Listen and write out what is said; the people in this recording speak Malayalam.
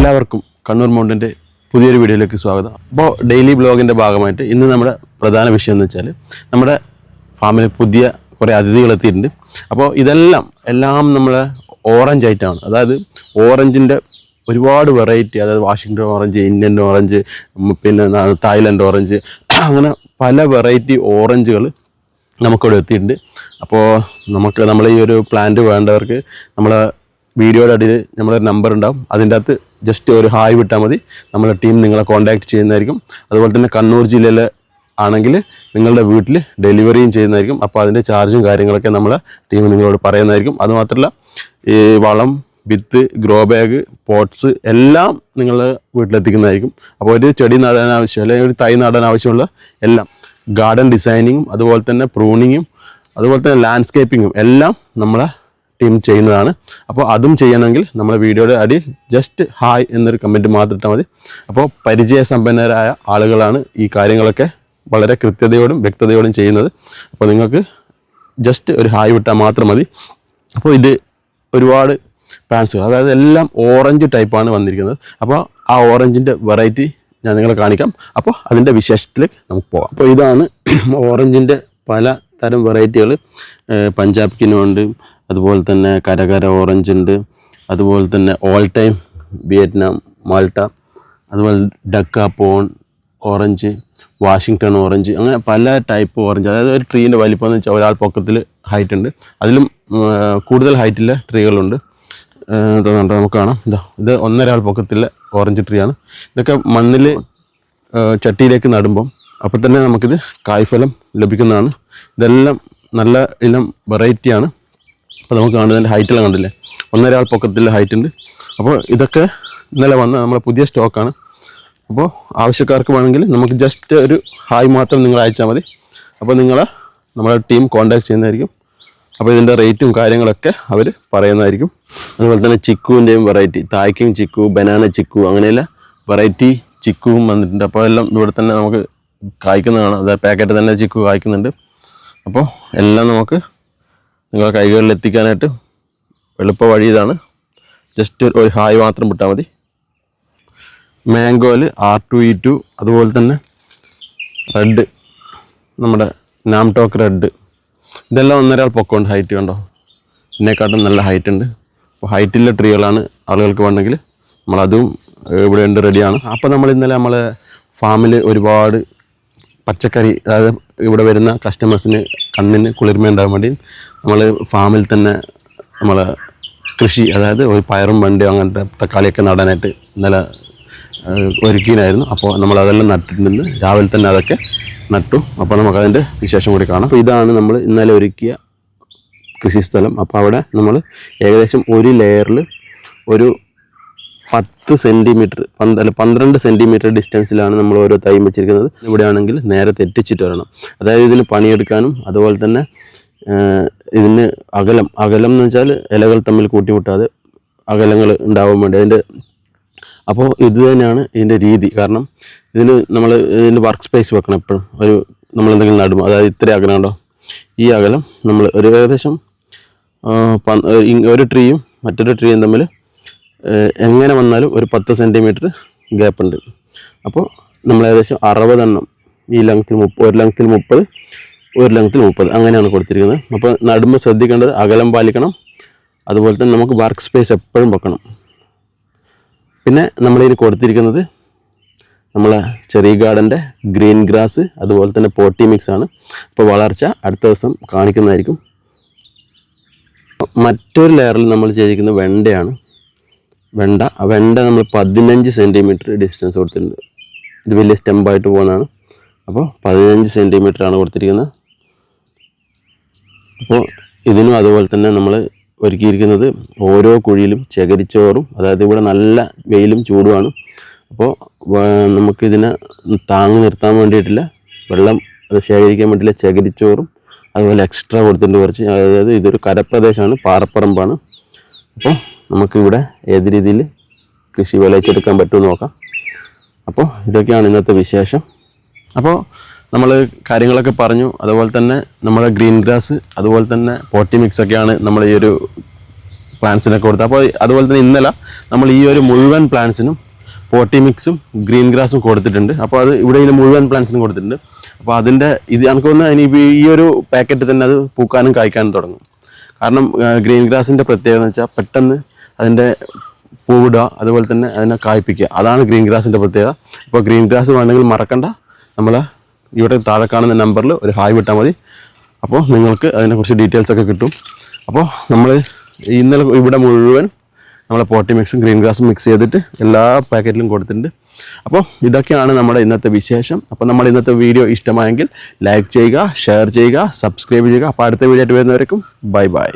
എല്ലാവർക്കും കണ്ണൂർ മൗണ്ടിന്റെ പുതിയൊരു വീഡിയോയിലേക്ക് സ്വാഗതം. അപ്പോൾ ഡെയിലി ബ്ലോഗിന്റെ ഭാഗമായിട്ട് ഇന്ന് നമ്മുടെ പ്രധാന വിഷയം എന്ന് വെച്ചാൽ നമ്മുടെ ഫാമിൽ പുതിയ കുറേ അതിഥികൾ എത്തിയിട്ടുണ്ട്. അപ്പോൾ ഇതെല്ലാം എല്ലാം നമ്മൾ ഓറഞ്ച് ഐറ്റമാണ് അതായത് ഓറഞ്ചിന്റെ ഒരുപാട് വെറൈറ്റി അതായത് വാഷിങ്ടൺ ഓറഞ്ച് ഇന്ത്യൻ ഓറഞ്ച് പിന്നെ തായ്ലൻഡ് ഓറഞ്ച് അങ്ങനെ പല വെറൈറ്റി ഓറഞ്ചുകൾ നമുക്കിവിടെ എത്തിയിട്ടുണ്ട്. അപ്പോൾ നമുക്ക് നമ്മൾ ഈ ഒരു പ്ലാന്റ് വേണ്ടവർക്ക് നമ്മൾ വീഡിയോയുടെ അടിയിൽ നമ്മളൊരു നമ്പർ ഉണ്ടാവും. അതിന്റെ അകത്ത് ജസ്റ്റ് ഒരു ഹായ് വിട്ടാൽ മതി. നമ്മുടെ ടീം നിങ്ങളെ കോൺടാക്ട് ചെയ്യുന്നതായിരിക്കും. അതുപോലെ തന്നെ കണ്ണൂർ ജില്ലയിലെ ആണെങ്കിൽ നിങ്ങളുടെ വീട്ടിൽ ഡെലിവറിയും ചെയ്യുന്നതായിരിക്കും. അപ്പോൾ അതിന്റെ ചാർജും കാര്യങ്ങളൊക്കെ നമ്മളെ ടീം നിങ്ങളോട് പറയുന്നതായിരിക്കും. അതുമാത്രമല്ല ഈ വളം വിത്ത് ഗ്രോ ബാഗ് പോട്ട്സ് എല്ലാം നിങ്ങൾ വീട്ടിലെത്തിക്കുന്നതായിരിക്കും. അപ്പോൾ ഒരു ചെടി നടാൻ ആവശ്യം അല്ലെങ്കിൽ ഒരു തൈ നടാൻ ആവശ്യമുള്ള എല്ലാം ഗാർഡൻ ഡിസൈനിങ്ങും അതുപോലെ തന്നെ പ്രൂണിങ്ങും അതുപോലെ തന്നെ ലാൻഡ്സ്കേപ്പിങ്ങും എല്ലാം നമ്മളെ ടീം ചെയ്യുന്നതാണ്. അപ്പോൾ അതും ചെയ്യണമെങ്കിൽ നമ്മുടെ വീഡിയോയുടെ അടിയിൽ ജസ്റ്റ് ഹായ് എന്നൊരു കമന്റ് മാത്രം ഇട്ടാൽ മതി. അപ്പോൾ പരിചയസമ്പന്നരായ ആളുകളാണ് ഈ കാര്യങ്ങളൊക്കെ വളരെ കൃത്യതയോടും വ്യക്തതയോടും ചെയ്യുന്നത്. അപ്പോൾ നിങ്ങൾക്ക് ജസ്റ്റ് ഒരു ഹായ് വിട്ടാൽ മാത്രം മതി. അപ്പോൾ ഇത് ഒരുപാട് പാൻസ് അതായത് എല്ലാം ഓറഞ്ച് ടൈപ്പാണ് വന്നിരിക്കുന്നത്. അപ്പോൾ ആ ഓറഞ്ചിന്റെ വെറൈറ്റി ഞാൻ നിങ്ങളെ കാണിക്കാം. അപ്പോൾ അതിന്റെ വിശേഷത്തിലേക്ക് നമുക്ക് പോകാം. അപ്പോൾ ഇതാണ് ഓറഞ്ചിന്റെ പല തരം വെറൈറ്റികൾ പഞ്ചാബ് കിനുണ്ട് അതുപോലെ തന്നെ കരകര ഓറഞ്ച് ഉണ്ട്. അതുപോലെ തന്നെ ഓൾ ടൈം വിയറ്റ്നാം മാൾട്ട. അതുപോലെ ഡക്ക പോൺ ഓറഞ്ച് വാഷിങ്ടൺ ഓറഞ്ച്. അങ്ങനെ പല ടൈപ്പ് ഓറഞ്ച് അതായത് ഒരു ട്രീന്റെ വലിപ്പം എന്ന് വെച്ചാൽ ഒരാൾ പൊക്കത്തിൽ ഹൈറ്റ് ഉണ്ട്. അതിലും കൂടുതൽ ഹൈറ്റിലെ ട്രീകളുണ്ട് ഏഹ് ഇത് കണ്ടോ നമുക്ക് കാണാം. ഇതാ ഇത് ഒന്നരാൾ പൊക്കത്തിലെ ഓറഞ്ച് ട്രീ ആണ്. ഇതൊക്കെ മണ്ണിൽ ചട്ടിയിലേക്ക് നടുമ്പം അപ്പോൾ തന്നെ നമുക്കിത് കായ്ഫലം ലഭിക്കുന്നതാണ്. ഇതെല്ലാം നല്ല ഇനം വെറൈറ്റിയാണ് അപ്പോൾ നമുക്ക് കാണുന്നതിന്റെ ഹൈറ്റെല്ലാം കണ്ടില്ലേ? ഒന്നര ആൾ പൊക്കത്തിലെ ഹൈറ്റ് ഉണ്ട്. അപ്പോൾ ഇതൊക്കെ ഇന്നലെ വന്ന നമ്മുടെ പുതിയ സ്റ്റോക്കാണ് അപ്പോൾ ആവശ്യക്കാർക്ക് വേണമെങ്കിൽ നമുക്ക് ജസ്റ്റ് ഒരു ഹായ് മാത്രം നിങ്ങൾ അയച്ചാൽ മതി. അപ്പോൾ നിങ്ങൾ നമ്മുടെ ടീം കോൺടാക്ട് ചെയ്യുന്നതായിരിക്കും. അപ്പോൾ ഇതിന്റെ റേറ്റും കാര്യങ്ങളൊക്കെ അവർ പറയുന്നതായിരിക്കും. അതുപോലെ തന്നെ ചിക്കുവിന്റെയും വെറൈറ്റി തായ്ക്കും ചിക്കു ബനാന ചിക്കു അങ്ങനെയുള്ള വെറൈറ്റി ചിക്കുവും വന്നിട്ടുണ്ട്. അപ്പോൾ എല്ലാം ഇവിടെ തന്നെ നമുക്ക് കായ്ക്കുന്നതാണ്. അതായത് പാക്കറ്റ് തന്നെ ചിക്കു കായ്ക്കുന്നുണ്ട്. അപ്പോൾ എല്ലാം നമുക്ക് നിങ്ങളെ കൈകളിൽ എത്തിക്കാനായിട്ട് എളുപ്പ വഴി ഇതാണ്. ജസ്റ്റ് ഒരു ഹായ് മാത്രം വിട്ടാൽ മതി. മാംഗോയിൽ ആർ ടു ഇ ടു അതുപോലെ തന്നെ റെഡ് നമ്മുടെ നാം ടോക്ക് റെഡ് ഇതെല്ലാം ഒന്നരാൾ പൊക്കമുണ്ട് ഹൈറ്റ് കണ്ടോ? ഇതിനെക്കാട്ടും നല്ല ഹൈറ്റ് ഉണ്ട്. അപ്പോൾ ഹൈറ്റുള്ള ട്രീകളാണ് ആളുകൾക്ക് വേണമെങ്കിൽ നമ്മളതും ഇവിടെ ഉണ്ട് റെഡിയാണ് അപ്പോൾ നമ്മൾ ഇന്നലെ നമ്മൾ ഫാമിൽ ഒരുപാട് പച്ചക്കറി അതായത് ഇവിടെ വരുന്ന കസ്റ്റമേഴ്സിന് കണ്ണിന് കുളിർമ ഉണ്ടാകാൻ വേണ്ടി നമ്മൾ ഫാമിൽ തന്നെ നമ്മൾ കൃഷി അതായത് ഒരു പയറും വണ്ടിയും അങ്ങനത്തെ തക്കാളിയൊക്കെ നടാനായിട്ട് ഇന്നലെ ഏഹ്, ഒരുക്കിനായിരുന്നു അപ്പോൾ നമ്മൾ അതെല്ലാം നട്ടിട്ടുണ്ട് രാവിലെ തന്നെ അതൊക്കെ നട്ടു. അപ്പോൾ നമുക്കതിന്റെ വിശേഷം കൂടി കാണാം. അപ്പോൾ ഇതാണ് നമ്മൾ ഇന്നലെ ഒരുക്കിയ കൃഷിസ്ഥലം അപ്പോൾ അവിടെ നമ്മൾ ഏകദേശം ഒരു ലെയറിൽ ഒരു പത്ത് സെന്റിമീറ്റർ അല്ല പന്ത്രണ്ട് സെന്റിമീറ്റർ ഡിസ്റ്റൻസിലാണ് നമ്മൾ ഓരോ തൈ വെച്ചിരിക്കുന്നത്. ഇവിടെയാണെങ്കിൽ നേരെ തെറ്റിച്ചിട്ട് വരണം. അതായത് ഇതിന് പണിയെടുക്കാനും അതുപോലെ തന്നെ ഇതിന് അകലം അകലം എന്ന് വെച്ചാൽ ഇലകൾ തമ്മിൽ കൂട്ടിമുട്ടാതെ അകലങ്ങൾ ഉണ്ടാവാൻ വേണ്ടി. അതിന്റെ അപ്പോൾ ഇത് തന്നെയാണ് ഇതിന്റെ രീതി. കാരണം ഇതിന് നമ്മൾ ഇതിന്റെ വർക്ക് സ്പേസ് വെക്കണം എപ്പോഴും. ഒരു നമ്മൾ എന്തെങ്കിലും നടുമ്പോൾ അതായത് ഇത്ര അകലം ഉണ്ടോ? ഈ അകലം നമ്മൾ ഒരു ഏകദേശം ഒരു ട്രീയും മറ്റൊരു ട്രീയും തമ്മിൽ എങ്ങനെ വന്നാലും ഒരു പത്ത് സെന്റിമീറ്റർ ഗ്യാപ്പ് ഉണ്ട് അപ്പോൾ നമ്മൾ ഏകദേശം അറുപതെണ്ണം ഈ ലെങ്ത്തിൽ മുപ്പത് ഒരു ലെങ്ത്തിൽ മുപ്പത് ഒരു ലെങ്ത്തിൽ മുപ്പത് അങ്ങനെയാണ് കൊടുത്തിരിക്കുന്നത്. അപ്പോൾ നടുമ്പോൾ ശ്രദ്ധിക്കേണ്ടത് അകലം പാലിക്കണം. അതുപോലെ തന്നെ നമുക്ക് വർക്ക് സ്പേസ് എപ്പോഴും വെക്കണം. പിന്നെ നമ്മളിതിന് കൊടുത്തിരിക്കുന്നത് നമ്മളെ ചെറിയ ഗാർഡന്റെ ഗ്രീൻ ഗ്രാസ് അതുപോലെ തന്നെ പോട്ടി മിക്സ് ആണ്. അപ്പോൾ വളർച്ച അടുത്ത ദിവസം കാണിക്കുന്നതായിരിക്കും. മറ്റൊരു ലെയറിൽ നമ്മൾ ചെയ്തിരിക്കുന്നത് വെണ്ടയാണ്. വെണ്ട. ആ വെണ്ട നമ്മൾ പതിനഞ്ച് സെന്റിമീറ്റർ ഡിസ്റ്റൻസ് കൊടുത്തിട്ടുണ്ട്. ഇത് വലിയ സ്റ്റെമ്പായിട്ട് പോകുന്നതാണ്. അപ്പോൾ പതിനഞ്ച് ആണ് കൊടുത്തിരിക്കുന്നത്. അപ്പോൾ ഇതിനും അതുപോലെ തന്നെ നമ്മൾ ഒരുക്കിയിരിക്കുന്നത് ഓരോ കുഴിയിലും ചകരിച്ചോറും അതായത് ഇവിടെ നല്ല വെയിലും ചൂടുമാണ്. അപ്പോൾ നമുക്കിതിനെ താങ്ങി നിർത്താൻ വേണ്ടിയിട്ടില്ല. വെള്ളം ശേഖരിക്കാൻ വേണ്ടിയില്ല ചകരിച്ചോറും അതുപോലെ എക്സ്ട്രാ കൊടുത്തിട്ടുണ്ട് കുറച്ച്. അതായത് ഇതൊരു കരപ്രദേശമാണ് പാറപ്പറമ്പാണ്. അപ്പോൾ നമുക്കിവിടെ ഏത് രീതിയിൽ കൃഷി വിളയിച്ചെടുക്കാൻ പറ്റുമെന്ന് നോക്കാം. അപ്പോൾ ഇതൊക്കെയാണ് ഇന്നത്തെ വിശേഷം. അപ്പോൾ നമ്മൾ കാര്യങ്ങളൊക്കെ പറഞ്ഞു. അതുപോലെ തന്നെ നമ്മുടെ ഗ്രീൻ ഗ്രാസ് അതുപോലെ തന്നെ പോട്ടി മിക്സ് ഒക്കെയാണ് നമ്മൾ ഈ ഒരു പ്ലാന്റ്സിനൊക്കെ കൊടുത്തത്. അപ്പോൾ അതുപോലെ തന്നെ ഇന്നലെ നമ്മൾ ഈ ഒരു മുഴുവൻ പ്ലാന്റ്സിനും പോട്ടി മിക്സും ഗ്രീൻ ഗ്രാസും കൊടുത്തിട്ടുണ്ട്. അപ്പോൾ അത് ഇവിടെ ഇതിൽ മുഴുവൻ പ്ലാന്റ്സിനും കൊടുത്തിട്ടുണ്ട്. അപ്പോൾ അതിന്റെ ഇത് എനിക്ക് തോന്നുന്നു ഇനി ഈ ഒരു പാക്കറ്റ് തന്നെ അത് പൂക്കാനും കായ്ക്കാനും തുടങ്ങും. കാരണം ഗ്രീൻ ഗ്രാസിന്റെ പ്രത്യേകത എന്ന് വെച്ചാൽ പെട്ടെന്ന് അതിന്റെ പൂവിടുക അതുപോലെ തന്നെ അതിനെ കായ്പ്പിക്കുക അതാണ് ഗ്രീൻ ഗ്രാസിന്റെ പ്രത്യേകത. അപ്പോൾ ഗ്രീൻ ഗ്രാസ് വേണമെങ്കിൽ മറക്കണ്ട. നമ്മൾ ഇവിടെ താഴെ കാണുന്ന നമ്പറിൽ ഒരു ഹായ് വിട്ടാൽ മതി. അപ്പോൾ നിങ്ങൾക്ക് അതിനെക്കുറിച്ച് ഡീറ്റെയിൽസ് ഒക്കെ കിട്ടും. അപ്പോൾ നമ്മൾ ഇന്നലെ ഇവിടെ മുഴുവൻ നമ്മളെ പോട്ടി മിക്സും ഗ്രീൻ ഗ്രാസും മിക്സ് ചെയ്തിട്ട് എല്ലാ പാക്കറ്റിലും കൊടുത്തിട്ടുണ്ട്. അപ്പോൾ ഇതൊക്കെയാണ് നമ്മുടെ ഇന്നത്തെ വിശേഷം. അപ്പോൾ നമ്മൾ ഇന്നത്തെ വീഡിയോ ഇഷ്ടമായെങ്കിൽ ലൈക്ക് ചെയ്യുക ഷെയർ ചെയ്യുക സബ്സ്ക്രൈബ് ചെയ്യുക. അപ്പോൾ അടുത്ത വീഡിയോ ആയിട്ട് വരുന്നവരേക്കും ബൈ ബൈ